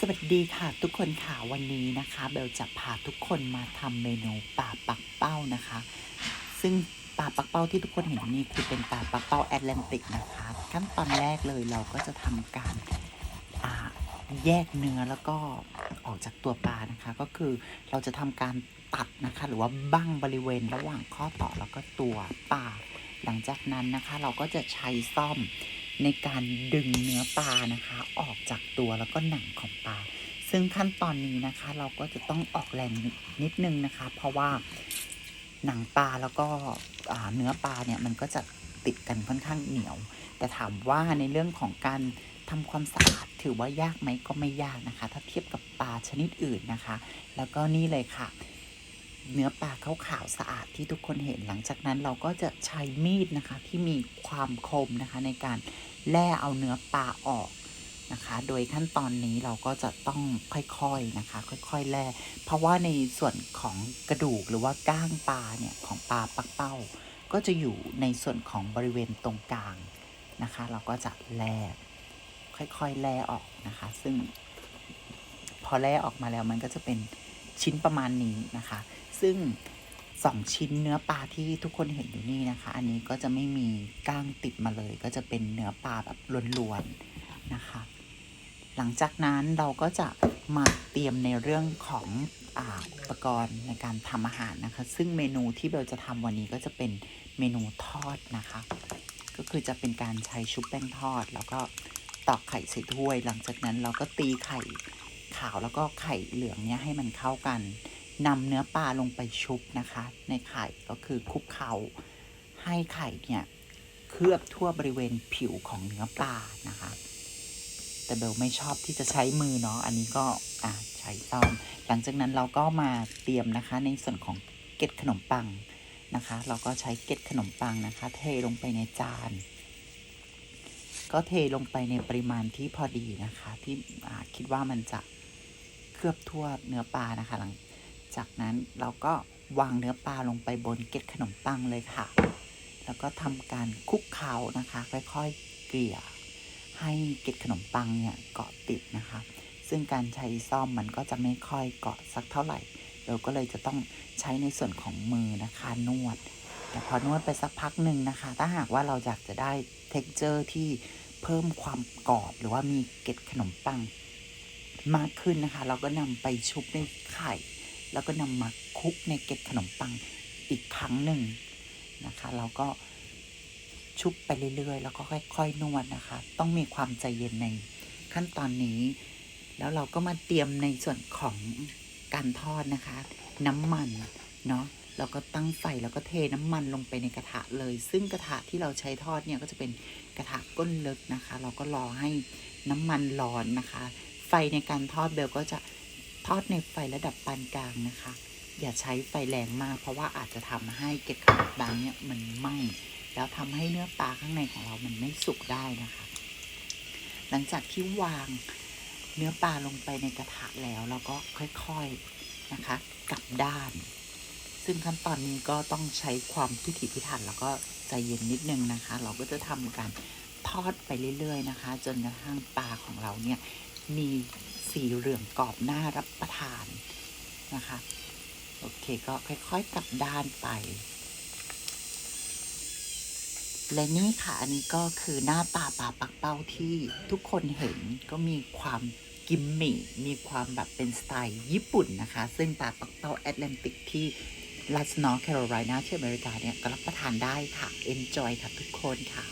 สวัสดีค่ะทุกคนค่ะวันนี้นะคะเบลจะพาทุกคนมาทำเมนูปลาปักเป้านะคะ ซึ่งปลาปักเป้าที่ทุกคนเห็นนี่คือเป็นปลาปักเป้าแอตแลนติกนะคะ ขั้นตอนแรกเลยเราก็จะทำการแยกเนื้อแล้วก็ออกจากตัวปลานะคะ ก็คือเราจะทำการตัดนะคะ หรือว่าบั้งบริเวณระหว่างข้อต่อแล้วก็ตัวปลาหลังจากนั้นนะคะ เราก็จะใช้ซ่อม ในการดึงเนื้อปลานะคะ ออกจากตัวแล้วก็หนังของปลา ซึ่งขั้นตอนนี้นะคะ เราก็จะต้องออกแรงนิดนิดนึงนะคะ เพราะว่าหนังปลาแล้วก็เนื้อปลาเนี่ยมันก็จะติดกันค่อนข้างเหนียว แต่ถามว่าในเรื่องของการทำความสะอาดถือว่ายากไหมก็ไม่ยากนะคะ ถ้าเทียบกับปลาชนิดอื่นนะคะ แล้วก็นี่เลยค่ะ เนื้อปลาขาวๆสะอาดที่ทุกคนเห็นหลังจากนั้นเราก็จะใช้มีดนะคะที่มีความคมนะคะในการแล่เอาเนื้อปลาออกนะคะ โดยขั้นตอนนี้เราก็จะต้องค่อยๆนะคะ ค่อยๆแล่เพราะว่าในส่วนของกระดูกหรือว่าก้างปลาเนี่ยของปลาปักเป้า ก็จะอยู่ในส่วนของบริเวณตรงกลางนะคะ เราก็จะแล่ค่อยๆแล่ออกนะคะ ซึ่งพอแล่ออกมาแล้วมันก็จะเป็นชิ้นประมาณนี้นะคะ ซึ่งสองชิ้นเนื้อปลาที่ทุกคนเห็นอยู่นี่นะคะ อันนี้ก็จะไม่มีก้างติดมาเลย ก็จะเป็นเนื้อปลาแบบล้วนๆนะคะ หลังจากนั้นเราก็จะมาเตรียมในเรื่องของอุปกรณ์ในการทำอาหารนะคะ ซึ่งเมนูที่เบลจะทำวันนี้ก็จะเป็นเมนูทอดนะคะ ก็คือจะเป็นการใช้ชุบแป้งทอด แล้วก็ตอกไข่ใส่ถ้วย หลังจากนั้นเราก็ตีไข่ขาวแล้วก็ไข่เหลืองเนี้ยให้มันเข้ากัน นำเนื้อปลาลงไปชุบนะคะ ในไข่ก็คือคลุกเค้าให้ไข่เนี่ยเคลือบทั่วบริเวณผิวของเนื้อปลานะคะ แต่เบลไม่ชอบที่จะใช้มือเนาะอันนี้ก็อะใช้ซ่อมหลังจากนั้นเราก็มาเตรียมนะคะ ในส่วนของเกล็ดขนมปังนะคะ เราก็ใช้เกล็ดขนมปังนะคะ เทลงไปในจาน ก็เทลงไปในปริมาณที่พอดีนะคะ ที่คิดว่ามันจะเคลือบทั่วเนื้อปลานะคะหลัง จากนั้นเราก็วางเนื้อปลาลงไปบนเกล็ดขนมปังเลยค่ะ แล้วก็ทำการคลุกเคล้านะคะ ค่อยๆเกลี่ย ให้เกล็ดขนมปังเนี่ยเกาะติดนะคะ ซึ่งการใช้ซ่อมมันก็จะไม่ค่อยเกาะสักเท่าไหร่ เราก็เลยจะต้องใช้ในส่วนของมือนะคะนวด แต่พอนวดไปสักพักหนึ่งนะคะ ถ้าหากว่าเราอยากจะได้ t e x t อร์ที่เพิ่มความกรอบหรือว่ามีเกล็ดขนมปังมากขึ้นนะคะ เราก็นำไปชุบในไข่ แล้วก็นำมาคลุกในเกล็ดขนมปังอีกครั้งหนึ่งนะคะเราก็ชุบไปเรื่อยๆ แล้วก็ค่อย ๆ นวดนะคะ ต้องมีความใจเย็นในขั้นตอนนี้ แล้วเราก็มาเตรียมในส่วนของการทอดนะคะ น้ำมันเนาะเราก็ตั้งไฟแล้วก็เทน้ำมันลงไปในกระทะเลย ซึ่งกระทะที่เราใช้ทอดเนี่ยก็จะเป็นกระทะก้นเล็กนะคะ เราก็รอให้น้ำมันร้อนนะคะ ไฟในการทอดเบลก็จะ ทอดในไฟระดับปานกลางนะคะ อย่าใช้ไฟแรงมาก เพราะว่าอาจจะทำให้เกล็ดขนมปังเนี่ยมันไหม้แล้วทำให้เนื้อปลาข้างในของเรามันไม่สุกได้นะคะ หลังจากที่วางเนื้อปลาลงไปในกระทะแล้วเราก็ค่อยๆนะคะกลับด้าน ซึ่งขั้นตอนนี้ก็ต้องใช้ความพิถีพิถันแล้วก็ใจเย็นนิดนึงนะคะ เราก็จะทำการทอดไปเรื่อย ๆ นะคะ จนกระทั่งปลาของเราเนี่ย มีสีเหลืองกรอบหน่ารับประทานนะคะ โอเคก็ค่อยๆกลับด้านไป และนี่ค่ะ อันนี้ก็คือหน้าตาปลาปักเป้าที่ทุกคนเห็นก็มีความกิมมิมีความแบบเป็นสไตล์ญี่ปุ่นนะคะ ซึ่งปลาปักเป้าแอตแลนติกที่รัสนอร์แคโรไลนาที่อเมริกาเนี่ยก็รับประทานได้ค่ะ enjoy ค่ะทุกคนค่ะ